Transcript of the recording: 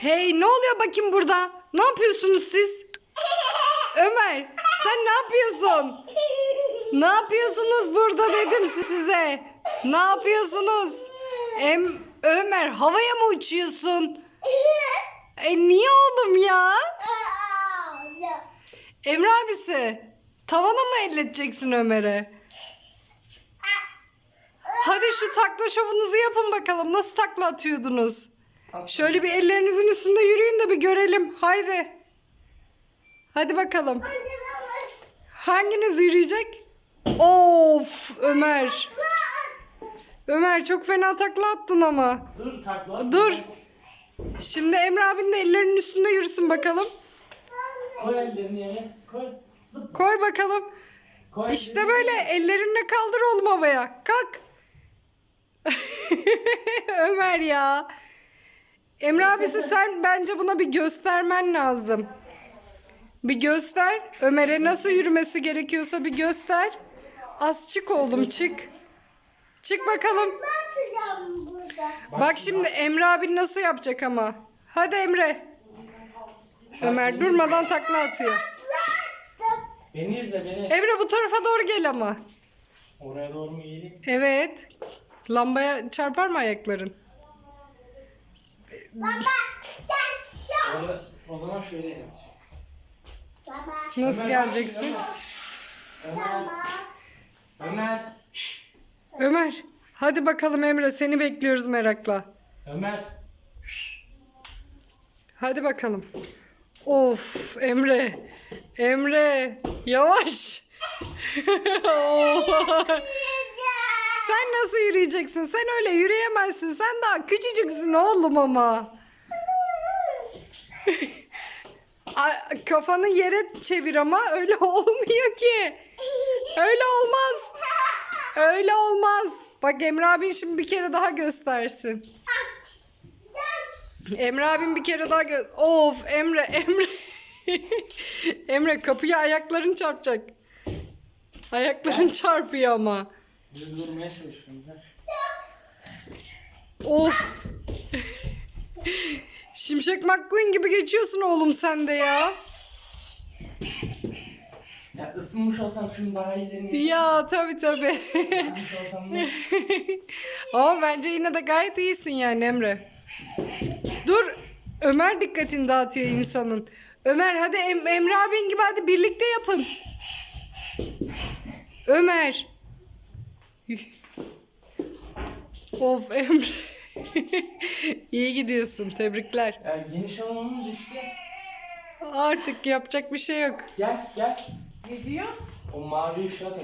Hey ne oluyor bakayım burada? Ne yapıyorsunuz siz? Ömer sen ne yapıyorsun? Ne yapıyorsunuz burada dedim size. Ne yapıyorsunuz? Em Ömer havaya mı uçuyorsun? E niye oğlum ya? Emre abisi tavana mı elleteceksin Ömer'e? Hadi şu takla şovunuzu yapın bakalım. Nasıl takla atıyordunuz? Şöyle bir ellerinizin üstünde yürüyün de bir görelim. Haydi. Hadi bakalım. Hanginiz yürüyecek? Of Ömer. Ömer çok fena takla attın ama. Dur takla. Dur. Şimdi Emre abin de ellerinin üstünde yürüsün bakalım. Koy ellerini yere. Koy. Zıp. Koy bakalım. Koy İşte böyle ellerinle kaldır oğlum havaya. Kalk. Ömer ya. Emre abisi sen bence buna bir göstermen lazım. Bir göster. Ömer'e nasıl yürümesi gerekiyorsa bir göster. Az çık oğlum çık. Çık bakalım. Bak şimdi Emre abin nasıl yapacak ama. Hadi Emre. Ömer durmadan takla atıyor. Beni izle beni. Emre bu tarafa doğru gel ama. Oraya doğru mu eğileyim? Evet. Lambaya çarpar mı ayakların? Orada, o zaman şöyle yapacağım. Nasıl Ömer, geleceksin? Ömer. Ömer. Ömer. Hadi bakalım Emre seni bekliyoruz merakla. Ömer. Hadi bakalım. Of Emre. Emre yavaş. Sen nasıl yürüyeceksin? Sen öyle yürüyemezsin. Sen daha küçücüksün oğlum ama. Kafanı yere çevir ama öyle olmuyor ki. Öyle olmaz. Öyle olmaz. Bak Emre abin şimdi bir kere daha göstersin. Emre abim bir kere daha gö- Of Emre Emre. Emre kapıya ayakların çarpacak. Ayakların çarpıyor ama. Düz durmaya çalışıyorum. Of. Şimşek McQueen gibi geçiyorsun oğlum sen de ya. Ya ısınmış olsam şunu daha iyi deneyeyim. Ya tabii tabii. Isınmış olsam ne? Ama bence yine de gayet iyisin yani Emre. Dur. Ömer dikkatini dağıtıyor insanın. Ömer hadi Em- Emre abin gibi hadi birlikte yapın. Ömer. Of Emre. İyi gidiyorsun. Tebrikler. Ya geniş alan olunca işte. Artık yapacak bir şey yok. Gel gel. Ne diyor? O mavi ışığa an.